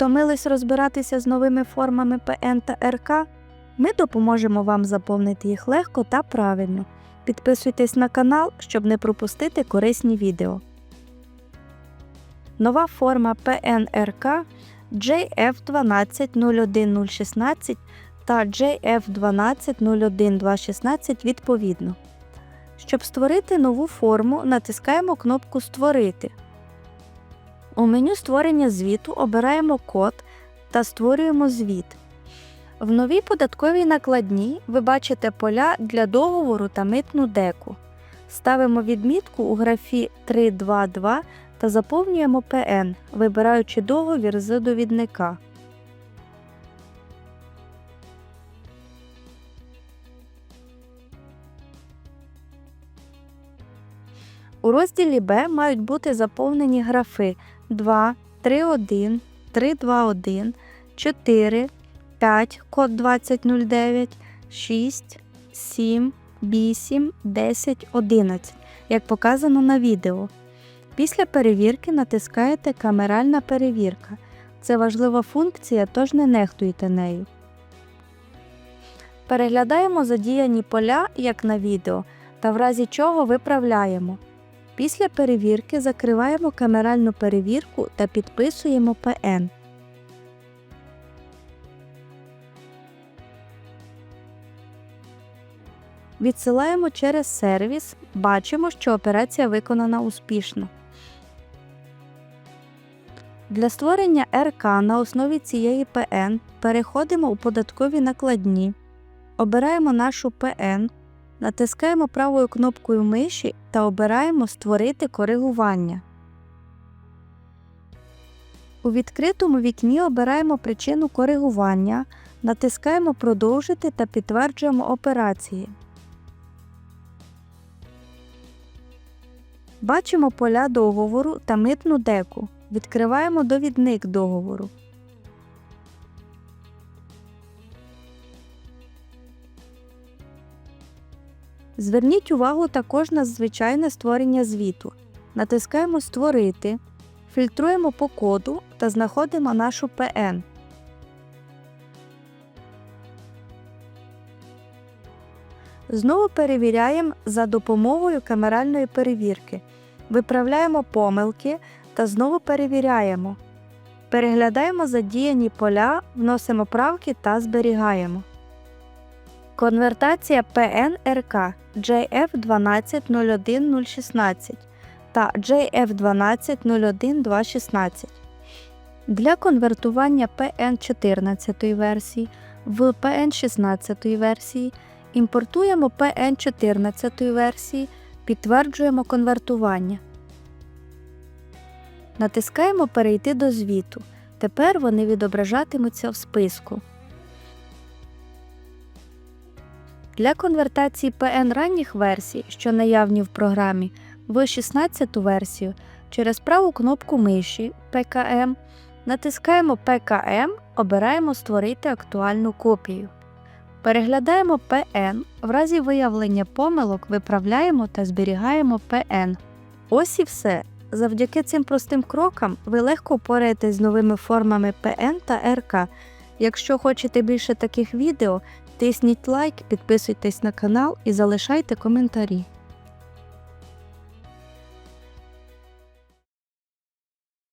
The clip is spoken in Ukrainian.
Втомились розбиратися з новими формами ПН та РК? Ми допоможемо вам заповнити їх легко та правильно. Підписуйтесь на канал, щоб не пропустити корисні відео. Нова форма ПНРК JF1201016 та JF1201216 відповідно. Щоб створити нову форму, натискаємо кнопку Створити. У меню створення звіту обираємо код та створюємо звіт. В новій податковій накладній ви бачите поля для договору та митну деку. Ставимо відмітку у графі 322 та заповнюємо ПН, вибираючи договір з довідника. У розділі Б мають бути заповнені графи 2, 3.1, 3.2.1, 4, 5, код 2009, 6, 7, 8, 10, 11, як показано на відео. Після перевірки натискаєте Камеральна перевірка. Це важлива функція, тож не нехтуйте нею. Переглядаємо задіяні поля, як на відео, та в разі чого виправляємо. Після перевірки закриваємо камеральну перевірку та підписуємо ПН. Відсилаємо через сервіс, бачимо, що операція виконана успішно. Для створення РК на основі цієї ПН переходимо у податкові накладні, обираємо нашу ПН, натискаємо правою кнопкою миші та обираємо Створити коригування. У відкритому вікні обираємо причину коригування, натискаємо Продовжити та підтверджуємо операції. Бачимо поля договору та митну деку. Відкриваємо довідник договору. Зверніть увагу також на звичайне створення звіту. Натискаємо Створити, фільтруємо по коду та знаходимо нашу ПН. Знову перевіряємо за допомогою камеральної перевірки. Виправляємо помилки та знову перевіряємо. Переглядаємо задіяні поля, вносимо правки та зберігаємо. Конвертація ПНРК JF1201016 та JF1201216. Для конвертування PN14 версії в PN16 версії імпортуємо PN14 версії, підтверджуємо конвертування. Натискаємо Перейти до звіту. Тепер вони відображатимуться в списку. Для конвертації PN ранніх версій, що наявні в програмі, в 16 версію через праву кнопку миші PKM натискаємо PKM, обираємо Створити актуальну копію. Переглядаємо PN, в разі виявлення помилок виправляємо та зберігаємо PN. Ось і все. Завдяки цим простим крокам ви легко впораєтесь з новими формами PN та РК. Якщо хочете більше таких відео, тисніть лайк, підписуйтесь на канал і залишайте коментарі.